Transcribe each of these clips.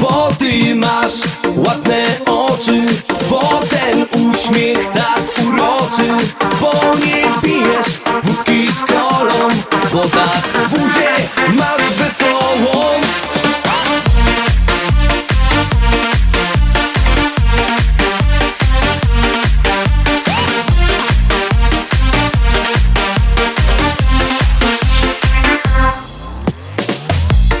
Bo ty masz ładne oczy Bo ten uśmiech tak uroczy Bo nie pijesz wódki z kolą Bo tak buzię masz wesołą.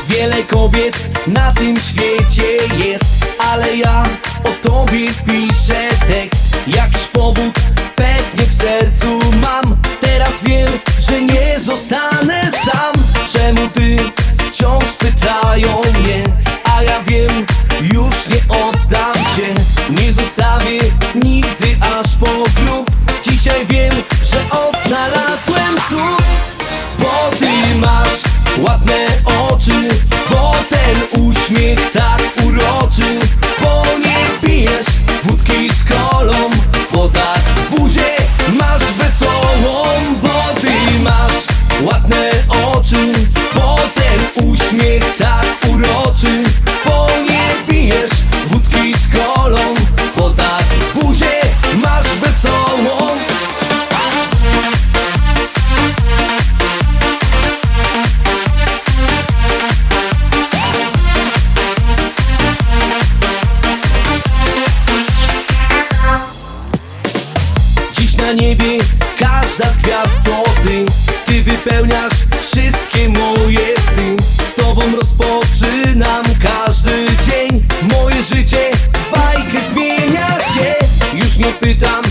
Wiele kobiet na tym świecie jest Ale ja o tobie piszę tekst. Jakiś powód pewnie w sercu mam. Teraz wiem, że nie zostanę sam. Czemu ty wciąż pytają mnie? A ja wiem, już nie oddam cię. Nie zostawię nigdy aż po grób. Dzisiaj wiem, że odnalazłem cud bo ty masz ładne uśmiech tak uroczy Bo nie pijesz wódki z kolą. Bo tak buzię masz wesołą Dziś na niebie każda z gwiazd to ty. Ty wypełniasz wszystkie świecie Bajkę zmienia się. Już nie pytam